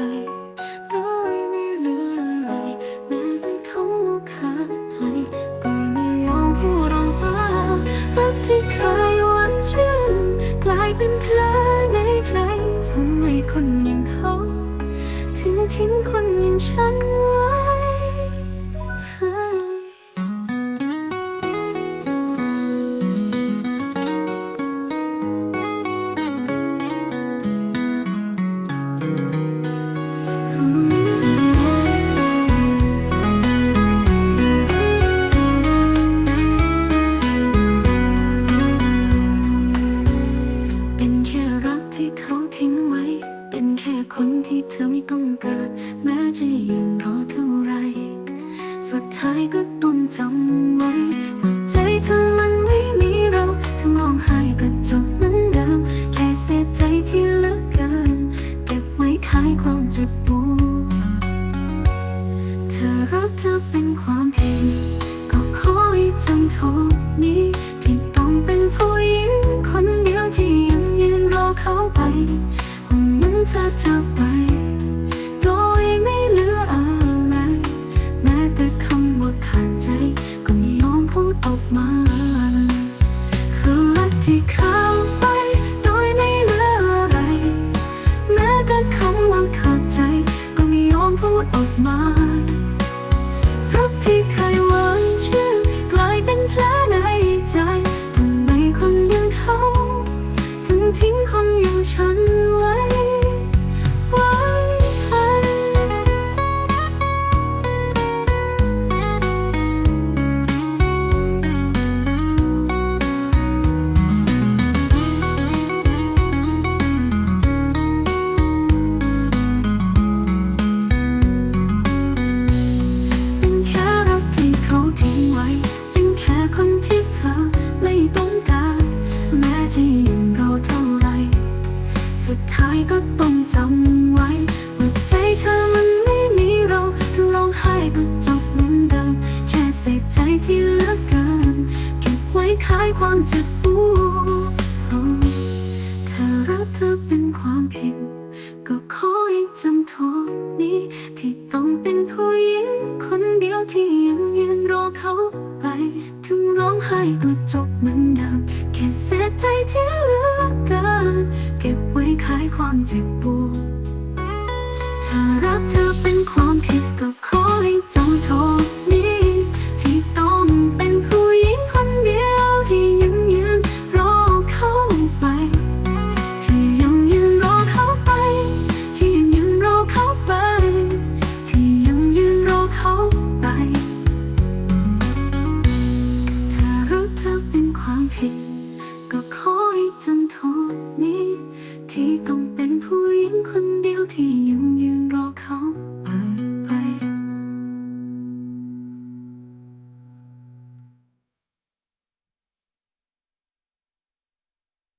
โดยไม่เหลืออะไรแม้แต่คำว่าขาดใจก็ไม่ยอมพูดออกมารักที่เคยหวานชื่นกลายเป็นแผลในใจทำไมคนอย่างเขาถึงทิ้งคนอย่างฉันไว้ คนที่เธอไม่ต้องการแม้จะยืนรอเท่าไร สุดท้ายก็ต้องจำไว้ เธอจะไปโดยไม่เหลืออะไร แม้แต่คำว่าขาดใจ ก็ไม่ยอมพูดออกมาคือรักที่เขาไปโดยไม่เหลืออะไร แม้แต่คำว่าขาดใจ ก็ไม่ยอมพูดออกมารักที่เคยหวานชื่อกลายเป็นแผลในใจทำไมคนอย่างเขา ถึงทิ้งคนอย่างฉันไว้ ที่เลือเกินเก็บไว้ขายความเจ็บปวดเธอรักเธอเป็นความผิด ก็ขอให้จำโทษนี้ ที่ต้องเป็นผู้หญิงคนเดียวที่ยังยืนรอเขาไป ถึงร้องไห้ก็จบเหมือนดิมแค่เสียใจที่เลือเกินเก็บไว้ขายความเจ็บปวดถ้ารักเธอเป็น งคนเดียวที่ยัง